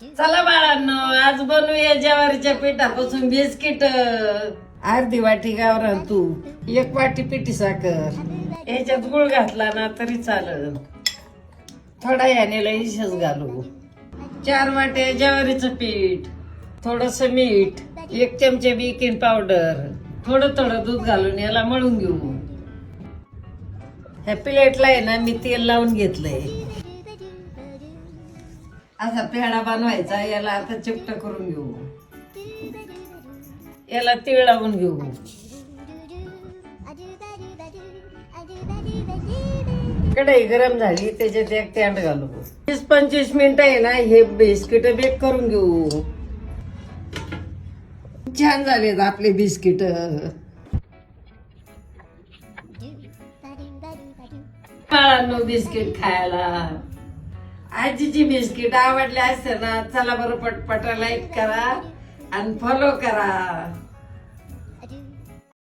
चला बाळांनो आज बनवूया ज्वारीच्या पिठापासून बिस्किट. अर्धी वाटी गावरान तूप एक वाटी पिठी साखर. याच्यात गुळ घातला ना तरी चालत थोडा याने लईशच घालू. चार वाटे ज्वारीचं पीठ थोडस मीठ एक चमचे बेकिंग पावडर थोडं थोडं दूध घालून याला मळून घेऊ. ह्या प्लेटला आहे ना मी तेल लावून घेतलंय. असा पेढा बनवायचा याला आता चिपट करून घेऊ. याला तीळ लावून घेऊ. कढई गरम झाली त्याच्यात एक तँड घालू. वीस पंचवीस मिनिटं आहे ना हे बिस्किट बेक करून घेऊ. छान झालेत आपले बिस्किट. बाळांनो बिस्किट खायला. आजीची बिस्किट आवडली असते ना चला बरं पटपट लाईक करा आणि फॉलो करा.